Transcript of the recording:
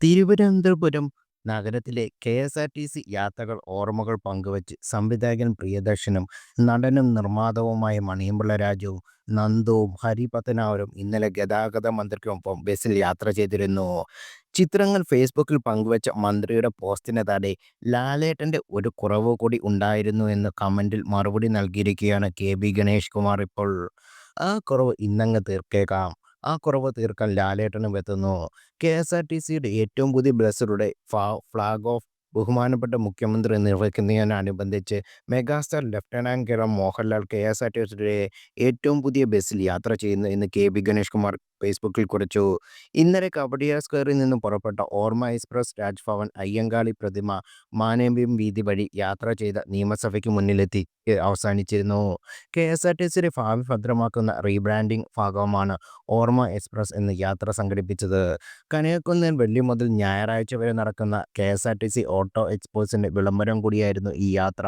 തിരുവനന്തപുരം നഗരത്തിലെ K S R T C യാത്രകൾ ഓർമ്മകൾ പങ്കുവച്ച് സംവിധായകൻ പ്രിയദർശനും നടനും നിർമ്മാതാവുമായ മണിയമ്പിള്ള രാജുവും നന്ദുവും ഹരിപത്തനാവരും ഇന്നലെ ഗതാഗത മന്ത്രിക്കൊപ്പം ബസ്സിൽ യാത്ര ചെയ്തിരുന്നു. ചിത്രങ്ങൾ ഫേസ്ബുക്കിൽ പങ്കുവച്ച മന്ത്രിയുടെ പോസ്റ്റിന് താഴെ ലാലേട്ടന്റെ ഒരു കുറവ് കൂടി ഉണ്ടായിരുന്നു എന്ന് കമന്റിൽ മറുപടി നൽകിയിരിക്കുകയാണ് കെ. ബി. ഗണേഷ് കുമാർ ഇപ്പോൾ. ആ കുറവ് ഇന്നങ്ങ് തീർക്കേക്കാം. ആ കുറവ് തീർക്കാൻ ലാലേട്ടനും എത്തുന്നു. കെ എസ് ആർ ടി സിയുടെ ഏറ്റവും പുതിയ ബസ്സുകളുടെ ഫ്ലാഗ് ഓഫ് ബഹുമാനപ്പെട്ട മുഖ്യമന്ത്രി നിർവഹിക്കുന്നതിനനുബന്ധിച്ച് megastar lieutenant colonel Mohanlal K S R T സിയുടെ ഏറ്റവും പുതിയ ബസ്സിൽ യാത്ര ചെയ്യുന്നു എന്ന് കെ. ബി. ഗണേഷ് കുമാർ ഫേസ്ബുക്കിൽ കുറിച്ചു. ഇന്നലെ കവടിയാർ സ്ക്വയറിൽ നിന്നും പുറപ്പെട്ട ഓർമ്മ എക്സ്പ്രസ് രാജ്ഭവൻ, അയ്യങ്കാളി പ്രതിമ, മാനവീയം വീതി വഴി യാത്ര ചെയ്ത നിയമസഭയ്ക്ക് മുന്നിലെത്തി അവസാനിച്ചിരുന്നു. കെ എസ് ആർ ടി സിയുടെ ഭാവി ഭദ്രമാക്കുന്ന റീബ്രാൻഡിംഗ് ഭാഗമാണ് ഓർമ്മ എക്സ്പ്രസ് എന്ന് യാത്ര സംഘടിപ്പിച്ചത്. കനകക്കുന്നിൽ വെള്ളി മുതൽ ഞായറാഴ്ച വരെ നടക്കുന്ന കെ.എസ്.ആർ.ടി.സി ഓട്ടോ എക്സ്പോസിന്റെ വിളംബരം കൂടിയായിരുന്നു ഈ യാത്ര.